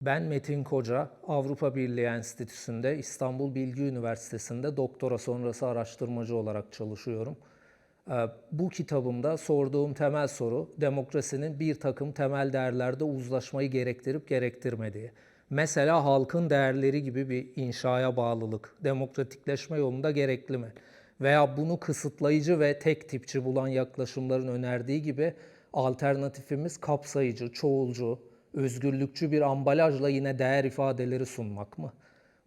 Ben Metin Koca, Avrupa Birliği Enstitüsü'nde İstanbul Bilgi Üniversitesi'nde doktora sonrası araştırmacı olarak çalışıyorum. Ee, Bu kitabımda sorduğum temel soru demokrasinin bir takım temel değerlerde uzlaşmayı gerektirip gerektirmediği. Mesela halkın değerleri gibi bir inşaya bağlılık, demokratikleşme yolunda gerekli mi? Veya bunu kısıtlayıcı ve tek tipçi bulan yaklaşımların önerdiği gibi alternatifimiz kapsayıcı, çoğulcu, özgürlükçü bir ambalajla yine değer ifadeleri sunmak mı?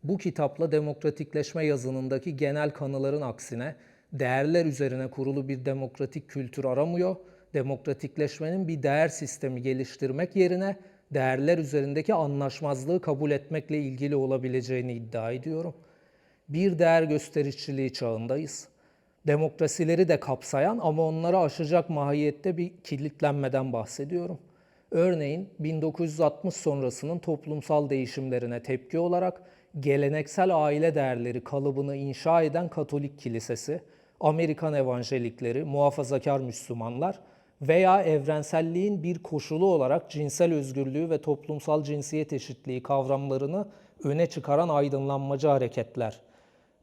Bu kitapla demokratikleşme yazınındaki genel kanıların aksine değerler üzerine kurulu bir demokratik kültür aramıyor, demokratikleşmenin bir değer sistemi geliştirmek yerine değerler üzerindeki anlaşmazlığı kabul etmekle ilgili olabileceğini iddia ediyorum. Bir değer gösterişçiliği çağındayız. Demokrasileri de kapsayan ama onları aşacak mahiyette bir kilitlenmeden bahsediyorum. Örneğin 1960 sonrasının toplumsal değişimlerine tepki olarak geleneksel aile değerleri kalıbını inşa eden Katolik Kilisesi, Amerikan evanjelikleri, muhafazakar Müslümanlar veya evrenselliğin bir koşulu olarak cinsel özgürlüğü ve toplumsal cinsiyet eşitliği kavramlarını öne çıkaran aydınlanmacı hareketler.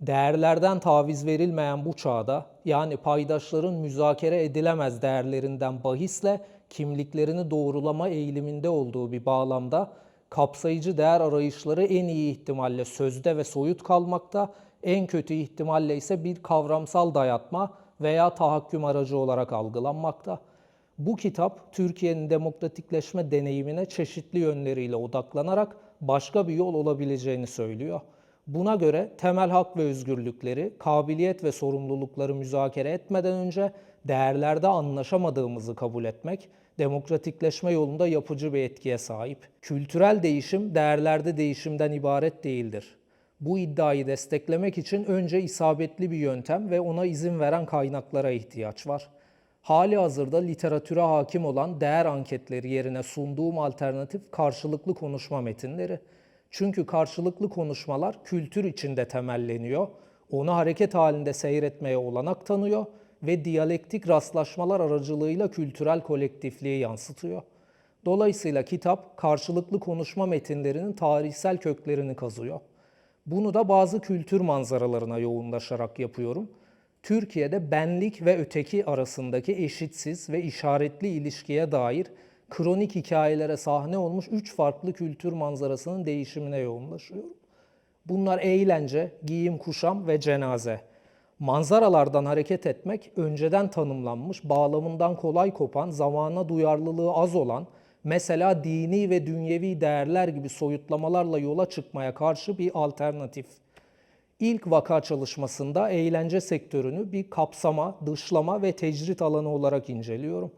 Değerlerden taviz verilmeyen bu çağda, yani paydaşların müzakere edilemez değerlerinden bahisle kimliklerini doğrulama eğiliminde olduğu bir bağlamda kapsayıcı değer arayışları en iyi ihtimalle sözde ve soyut kalmakta, en kötü ihtimalle ise bir kavramsal dayatma veya tahakküm aracı olarak algılanmakta. Bu kitap Türkiye'nin demokratikleşme deneyimine çeşitli yönleriyle odaklanarak başka bir yol olabileceğini söylüyor. Buna göre temel hak ve özgürlükleri, kabiliyet ve sorumlulukları müzakere etmeden önce değerlerde anlaşamadığımızı kabul etmek, demokratikleşme yolunda yapıcı bir etkiye sahip. Kültürel değişim değerlerde değişimden ibaret değildir. Bu iddiayı desteklemek için önce isabetli bir yöntem ve ona izin veren kaynaklara ihtiyaç var. Hali hazırda literatüre hakim olan değer anketleri yerine sunduğum alternatif karşılıklı konuşma metinleri. Çünkü karşılıklı konuşmalar kültür içinde temelleniyor, onu hareket halinde seyretmeye olanak tanıyor ve diyalektik rastlaşmalar aracılığıyla kültürel kolektifliği yansıtıyor. Dolayısıyla kitap karşılıklı konuşma metinlerinin tarihsel köklerini kazıyor. Bunu da bazı kültür manzaralarına yoğunlaşarak yapıyorum. Türkiye'de benlik ve öteki arasındaki eşitsiz ve işaretli ilişkiye dair kronik hikayelere sahne olmuş üç farklı kültür manzarasının değişimine yoğunlaşıyorum. Bunlar eğlence, giyim, kuşam ve cenaze. Manzaralardan hareket etmek önceden tanımlanmış, bağlamından kolay kopan, zamana duyarlılığı az olan, mesela dini ve dünyevi değerler gibi soyutlamalarla yola çıkmaya karşı bir alternatif. İlk vaka çalışmasında eğlence sektörünü bir kapsama, dışlama ve tecrit alanı olarak inceliyorum.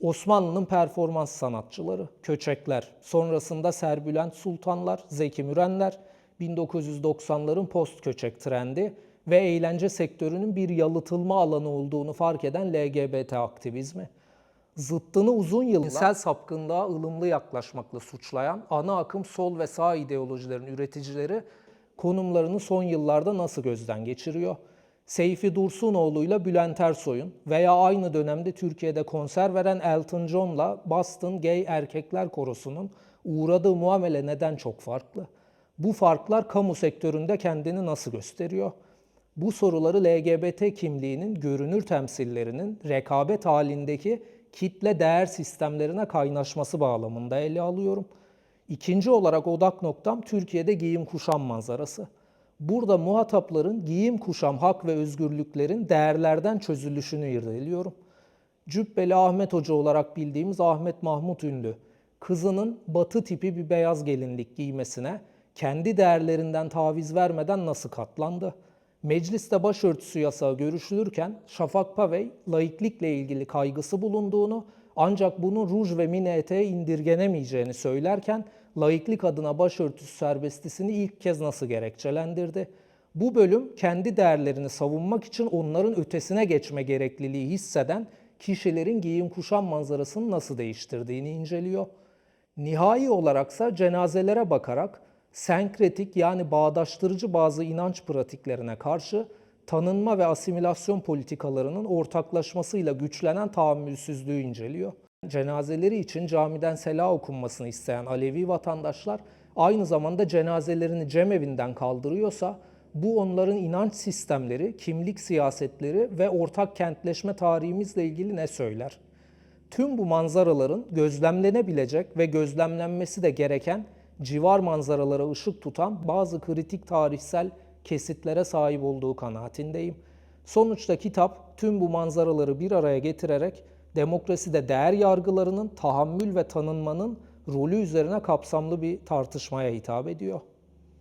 Osmanlı'nın performans sanatçıları, köçekler, sonrasında Serbülent Sultanlar, Zeki Mürenler, 1990'ların post köçek trendi ve eğlence sektörünün bir yalıtılma alanı olduğunu fark eden LGBT aktivizmi. Zıttını uzun yıllar cinsel sapkınlığa ılımlı yaklaşmakla suçlayan ana akım sol ve sağ ideolojilerin üreticileri konumlarını son yıllarda nasıl gözden geçiriyor? Seyfi Dursunoğlu ile Bülent Ersoy'un veya aynı dönemde Türkiye'de konser veren Elton John'la Boston Gay Erkekler Korosu'nun uğradığı muamele neden çok farklı? Bu farklar kamu sektöründe kendini nasıl gösteriyor? Bu soruları LGBT kimliğinin görünür temsillerinin rekabet halindeki kitle değer sistemlerine kaynaşması bağlamında ele alıyorum. İkinci olarak odak noktam Türkiye'de giyim kuşam manzarası. Burada muhatapların giyim kuşam hak ve özgürlüklerin değerlerden çözülüşünü irdeliyorum. Cübbeli Ahmet Hoca olarak bildiğimiz Ahmet Mahmut Ünlü, kızının batı tipi bir beyaz gelinlik giymesine kendi değerlerinden taviz vermeden nasıl katlandı? Mecliste başörtüsü yasağı görüşülürken Şafak Pavey laiklikle ilgili kaygısı bulunduğunu ancak bunun ruj ve mini indirgenemeyeceğini söylerken laiklik adına başörtüsü serbestisini ilk kez nasıl gerekçelendirdi? Bu bölüm kendi değerlerini savunmak için onların ötesine geçme gerekliliği hisseden kişilerin giyim kuşam manzarasını nasıl değiştirdiğini inceliyor. Nihai olaraksa cenazelere bakarak senkretik yani bağdaştırıcı bazı inanç pratiklerine karşı tanınma ve asimilasyon politikalarının ortaklaşmasıyla güçlenen tahammülsüzlüğü inceliyor. Cenazeleri için camiden sela okunmasını isteyen Alevi vatandaşlar aynı zamanda cenazelerini cemevinden kaldırıyorsa bu onların inanç sistemleri, kimlik siyasetleri ve ortak kentleşme tarihimizle ilgili ne söyler? Tüm bu manzaraların gözlemlenebilecek ve gözlemlenmesi de gereken civar manzaralara ışık tutan bazı kritik tarihsel kesitlere sahip olduğu kanaatindeyim. Sonuçta kitap tüm bu manzaraları bir araya getirerek demokraside değer yargılarının tahammül ve tanınmanın rolü üzerine kapsamlı bir tartışmaya hitap ediyor.